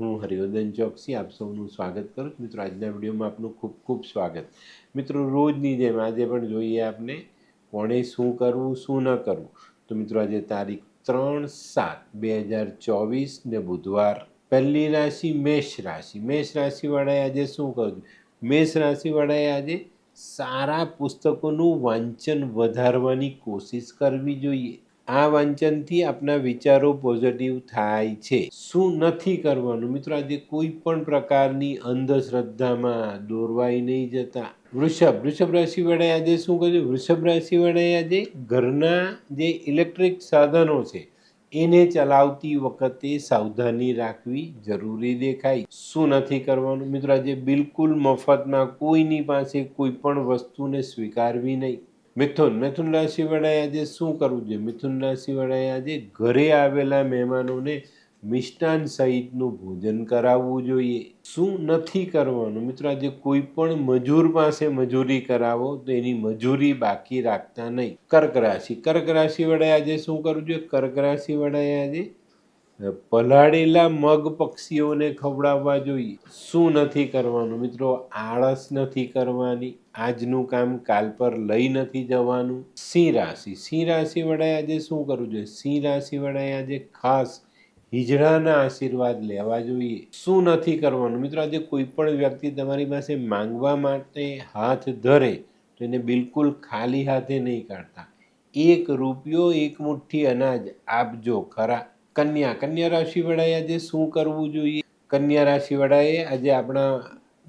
હું હરિવર્ધન ચોકસી, આપ સૌનું સ્વાગત કરું છું. મિત્રો, આજના વિડીયોમાં આપનું ખૂબ ખૂબ સ્વાગત. મિત્રો, રોજની જેમ આજે પણ જોઈએ આપને કોણે શું કરવું, શું ન કરવું. તો મિત્રો, આજે તારીખ ત્રણ સાત બે હજાર ચોવીસ ને બુધવાર પહેલી રાશિ મેષ રાશિ. મેષ રાશિવાળાએ આજે શું કરવું મેષ રાશિવાળાએ આજે સારા પુસ્તકોનું વાંચન વધારવાની કોશિશ કરવી જોઈએ. આ વાંચનથી આપના વિચારો પોઝિટિવ થાય છે. શું નથી કરવાનું? મિત્રો, આજે કોઈ પણ પ્રકારની અંધશ્રદ્ધામાં દોરવાઈ નહીં જતા. વૃષભ વૃષભ રાશિ વડાએ આજે શું કર્યું? વૃષભ રાશિ વડાએ આજે ઘરના જે ઇલેક્ટ્રિક સાધનો છે, એને ચલાવતી વખતે સાવધાની રાખવી જરૂરી દેખાય. શું નથી કરવાનું? મિત્રો, આજે બિલકુલ મફતમાં કોઈની પાસે કોઈ પણ વસ્તુને સ્વીકારવી નહીં. મિથુન મિથુન રાશિ વડાએ આજે શું કરવું જોઈએ? મિથુન રાશિ વડાએ આજે ઘરે આવેલા મહેમાનોને મિષ્ટાન સહિતનું ભોજન કરાવવું જોઈએ. શું નથી કરવાનું? મિત્રો, આજે કોઈ પણ મજૂર પાસે મજૂરી કરાવો તો એની મજૂરી બાકી રાખતા નહીં. કર્ક રાશિ કર્ક રાશિ વડાએ આજે શું કરવું જોઈએ? કર્ક રાશિ વડાએ આજે પલાળેલા મગ પક્ષીઓને ખવડાવવા જોઈએ. શું નથી કરવાનું મિત્રો? આળસ નથી કરવાની. આજનું કામ કાલ પર લઈ નથી જવાનું. સિંહ રાશિ. સિંહ રાશિ વડાએ આજે શું કરવું જોઈએ? સિંહ રાશિ વડાએ આજે ખાસ હિજડાના આશીર્વાદ લેવા જોઈએ. શું નથી કરવાનું મિત્રો? આજે કોઈ પણ વ્યક્તિ તમારી પાસે માંગવા માટે હાથ ધરે તો એને બિલકુલ ખાલી હાથે નહીં કાઢતા. એક રૂપિયો, એક મુઠ્ઠી અનાજ આપજો ખરા. કન્યા. કન્યા રાશિ વડાએ આજે શું કરવું જોઈએ? કન્યા રાશિ વડાએ આજે આપણા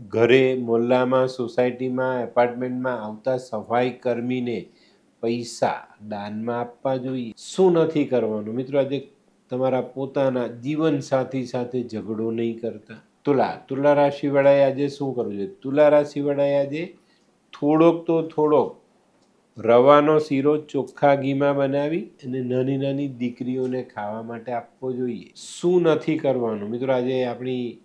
ઘરે મોહલ્લામાં સોસાયટીમાં, એપાર્ટમેન્ટમાં આવતા સફાઈ કર્મીને પૈસા દાનમાં આપવા જોઈએ. શું નથી કરવાનું? મિત્રો, આજે તમારા પોતાના જીવન સાથી સાથે ઝઘડો નહીં કરતા. તુલા. તુલા રાશિવાળાએ આજે શું કરવું જોઈએ? તુલા રાશિવાળાએ આજે થોડોક તો થોડોક રવાનો શીરો ચોખ્ખા ઘીમાં બનાવી અને નાની નાની દીકરીઓને ખાવા માટે આપવો જોઈએ. શું નથી કરવાનું? મિત્રો, આજે આપણી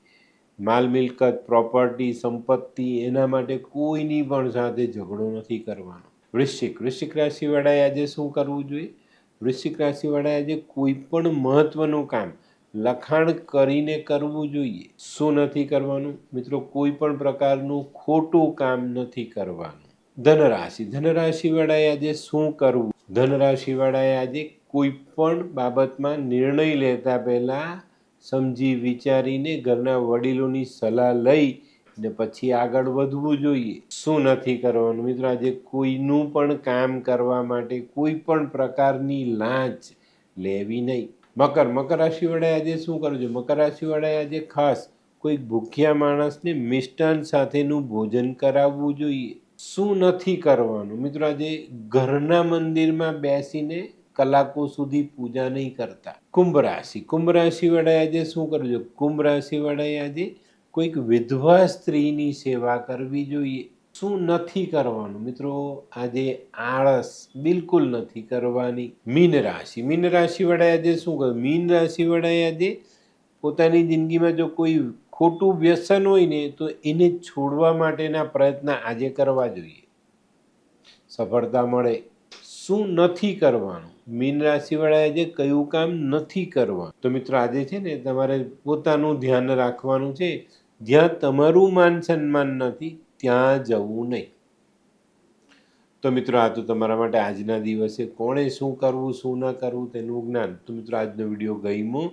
માલ મિલકત, પ્રોપર્ટી, સંપત્તિ એના માટે કોઈની પણ સાથે ઝઘડો નથી કરવાનો. વૃશ્ચિક વૃશ્ચિક રાશિવાળાએ આજે શું કરવું જોઈએ? વૃશ્ચિક રાશિવાળાએ આજે કોઈ પણ મહત્વનું કામ લખાણ કરીને કરવું જોઈએ. શું નથી કરવાનું? મિત્રો, કોઈ પણ પ્રકારનું ખોટું કામ નથી કરવાનું. ધનરાશિ. ધનરાશિ વાળાએ આજે શું કરવું? ધનરાશિ વાળાએ આજે કોઈ પણ બાબતમાં નિર્ણય લેતા પહેલાં સમજી વિચારીને ઘરના વડીલોની સલાહ લઈ ને પછી આગળ વધવું જોઈએ. શું નથી કરવાનું? મિત્રો, આજે કોઈનું પણ કામ કરવા માટે કોઈ પણ પ્રકારની લાંચ લેવી નહીં. મકર. મકર રાશિ વડાએ આજે શું કરવું જોઈએ મકર રાશિ વડાએ આજે ખાસ કોઈ ભૂખ્યા માણસને મિષ્ટાન સાથેનું ભોજન કરાવવું જોઈએ. શું નથી કરવાનું? મિત્રો, આજે ઘરના મંદિરમાં બેસીને કલાકો સુધી પૂજા નહીં કરતા. કુંભ રાશિ. કુંભ રાશિ વાળાએ આજે શું કરવું કુંભ રાશિ વાળાએ આજે કોઈક વિધવા સ્ત્રીની સેવા કરવી જોઈએ. શું નથી કરવાનું? મિત્રો, આજે આળસ બિલકુલ નથી કરવાની. મીન રાશિ. મીન રાશિ વાળાએ આજે શું કરવું મીન રાશિ વાળાએ આજે પોતાની જિંદગીમાં જો કોઈ ખોટું વ્યસન હોય ને તો એને છોડવા માટેના પ્રયત્ન આજે કરવા જોઈએ. સફળતા મળે. શું નથી કરવાનું? મીન રાશિવાળાએ આજે કયું કામ નથી કરવાનું. તો મિત્રો આજે છે ને તમારે પોતાનું ધ્યાન રાખવાનું છે. જ્યાં તમારું માન સન્માન નથી, ત્યાં જવું નહીં. તો મિત્રો આ તો તમારા માટે આજના દિવસે કોણે શું કરવું, શું ન કરવું તેનું જ્ઞાન. તો મિત્રો આજનો વીડિયો ગમ્યો.